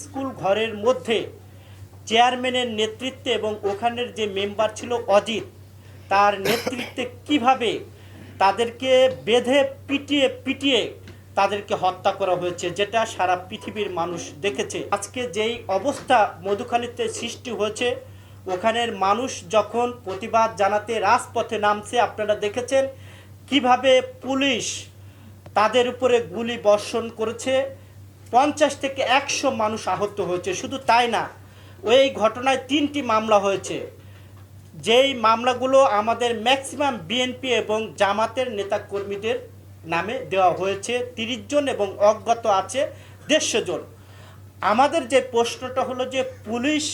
School ঘরের মধ্যে চেয়ারম্যানের নেতৃত্বে এবং ওখানের যে মেম্বার ছিল অজিত, তার নেতৃত্বে কীভাবে তাদেরকে বেঁধে পিটিয়ে পিটিয়ে তাদেরকে হত্যা করা হয়েছে, যেটা সারা পৃথিবীর মানুষ দেখেছে। আজকে যেই অবস্থা মধুখালীতে সৃষ্টি হয়েছে, ওখানের মানুষ যখন প্রতিবাদ জানাতে রাজপথে নামছে, আপনারা দেখেছেন কীভাবে পুলিশ তাদের উপরে গুলি বর্ষণ করেছে পঞ্চাশ থেকে একশো মানুষ আহত হয়েছে, শুধু তাই না, ওই ঘটনায় তিনটি মামলা হয়েছে। যেই মামলাগুলো আমাদের ম্যাক্সিমাম বিএনপি এবং জামাতের নেতাকর্মীদের নামে দেওয়া হয়েছে, তিরিশ জন এবং অজ্ঞাত আছে দেড়শো জন। আমাদের যে প্রশ্নটা হলো যে পুলিশ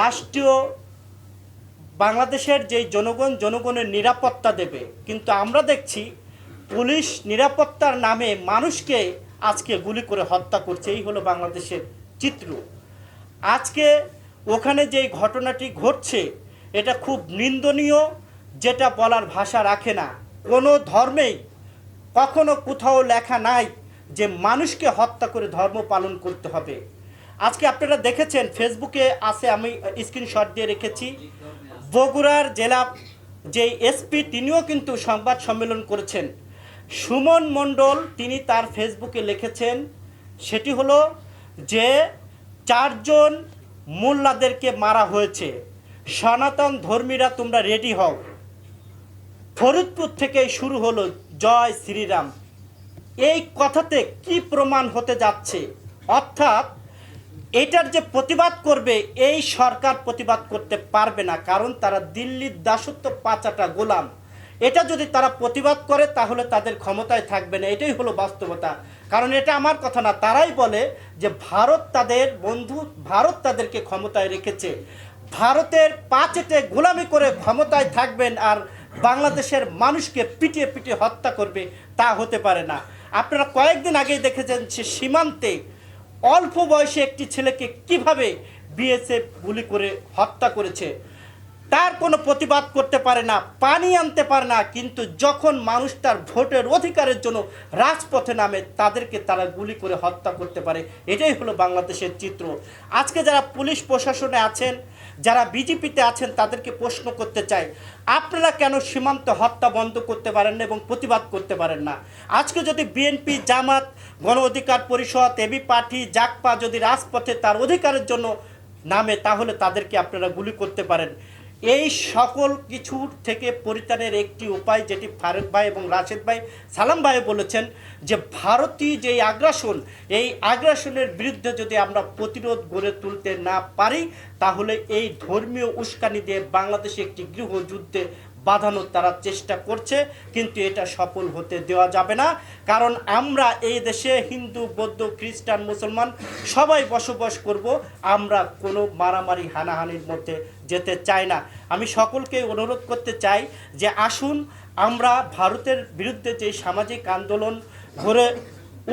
রাষ্ট্রীয় বাংলাদেশের যেই জনগণ, জনগণের নিরাপত্তা দেবে। কিন্তু আমরা দেখছি পুলিশ নিরাপত্তার নামে মানুষকে আজকে গুলি করে হত্যা করছে, এই হলো বাংলাদেশের চিত্র। আজকে ওখানে যেই ঘটনাটি ঘটছে, এটা খুব নিন্দনীয়, যেটা বলার ভাষা রাখে না। কোনো ধর্মেই কখনো কোথাও লেখা নাই যে মানুষকে হত্যা করে ধর্ম পালন করতে হবে। আজকে আপনারা দেখেছেন, ফেসবুকে আছে, আমি স্ক্রিনশট দিয়ে রেখেছি। বগুড়ার জেলা যে এসপি, তিনিও কিন্তু সংবাদ সম্মেলন করেছেন। সুমন মণ্ডল তিনি তার ফেসবুকে লিখেছেন, সেটি হলো যে চারজন মোল্লাদেরকে মারা হয়েছে। সনাতন ধর্মীরা তোমরা রেডি হও। ফরিদপুর থেকে শুরু হলো জয় শ্রীরাম। এই কথাতে কি প্রমাণ হতে যাচ্ছে? অর্থাৎ এটার যে প্রতিবাদ করবে, এই সরকার প্রতিবাদ করতে পারবে না, কারণ তারা দিল্লির দাসত্ব পাচাটা গোলাম। এটা যদি তারা প্রতিবাদ করে, তাহলে তাদের ক্ষমতায় থাকবে না। এটাই হলো বাস্তবতা। কারণ এটা আমার কথা না, তারাই বলে যে ভারত তাদের বন্ধু, ভারত তাদেরকে ক্ষমতায় রেখেছে। ভারতের পাচেটে গোলামি করে ক্ষমতায় থাকবেন আর বাংলাদেশের মানুষকে পিটিয়ে পিটিয়ে হত্যা করবে, তা হতে পারে না। আপনারা কয়েকদিন আগেই দেখেছেন সে সীমান্তে অল্প বয়সে একটি ছেলেকে কীভাবে বিএসএফ গুলি করে হত্যা করেছে। তার কোনো প্রতিবাদ করতে পারে না, পানি আনতে পারে না, কিন্তু যখন মানুষ তার ভোটের অধিকারের জন্য রাজপথে নামে, তাদেরকে তারা গুলি করে হত্যা করতে পারে। এটাই হলো বাংলাদেশের চিত্র। আজকে যারা পুলিশ প্রশাসনে আছেন, যারা বিজেপিতে আছেন, তাদেরকে প্রশ্ন করতে চাই, আপনারা কেন সীমান্ত হত্যা বন্ধ করতে পারেন না এবং প্রতিবাদ করতে পারেন না? আজকে যদি বিএনপি, জামাত, গণ অধিকার পরিষদ এবি পার্টি জাকপা যদি রাজপথে তার অধিকারের জন্য নামে, তাহলে তাদেরকে আপনারা গুলি করতে পারেন। এই সকল কিছুর থেকে পরিত্রাণের একটি উপায় যেটি ফারুক ভাই এবং রাশেদ ভাই, সালাম ভাই বলেছেন যে ভারতীয় যে আগ্রাসন, এই আগ্রাসনের বিরুদ্ধে যদি আমরা প্রতিরোধ গড়ে তুলতে না পারি, তাহলে এই ধর্মীয় উস্কানি দিয়ে বাংলাদেশে একটি গৃহযুদ্ধে বাঁধানোর তারা চেষ্টা করছে, কিন্তু এটা সফল হতে দেওয়া যাবে না। কারণ আমরা এই দেশে হিন্দু, বৌদ্ধ, খ্রিস্টান, মুসলমান সবাই বসবাস করব। আমরা কোনো মারামারি, হানাহানির মধ্যে যেতে চাই না। আমি সকলকে অনুরোধ করতে চাই যে আসুন, আমরা ভারতের বিরুদ্ধে যে সামাজিক আন্দোলন গড়ে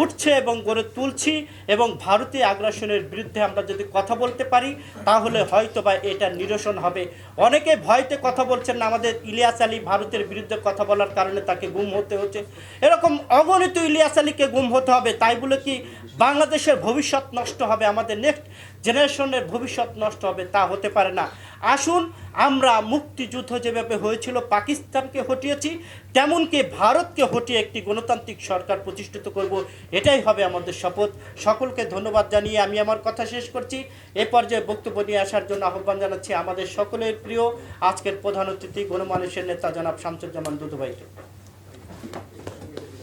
উঠছে এবং গড়ে তুলছি এবং ভারতীয় আগ্রাসনের বিরুদ্ধে আমরা যদি কথা বলতে পারি, তাহলে হয়তো বা এটা নিরসন হবে। অনেকে ভয়তে কথা বলছেন না, আমাদের ইলিয়াস আলী ভারতের বিরুদ্ধে কথা বলার কারণে তাকে গুম হতে হচ্ছে। এরকম অগণিত ইলিয়াস আলীকে গুম হতে হবে, তাই বলে কি বাংলাদেশের ভবিষ্যৎ নষ্ট হবে আমাদের নেক্সট জেনারেশনের ভবিষ্যৎ নষ্ট হবে, তা হতে পারে না। আসুন, আমরা মুক্তিযুদ্ধ যেভাবে হয়েছিল, পাকিস্তানকে হটিয়েছি, তেমনকি ভারতকে হটিয়ে একটি গণতান্ত্রিক সরকার প্রতিষ্ঠিত করব, এটাই হবে আমাদের শপথ। সকলকে ধন্যবাদ জানিয়ে আমি আমার কথা শেষ করছি। এ পর্যায়ে বক্তব্য নিয়ে আসার জন্য আহ্বান জানাচ্ছি আমাদের সকলের প্রিয়, আজকের প্রধান অতিথি, গণমানুষের নেতা জনাব শামসুজ্জামান দুদুভাইকে।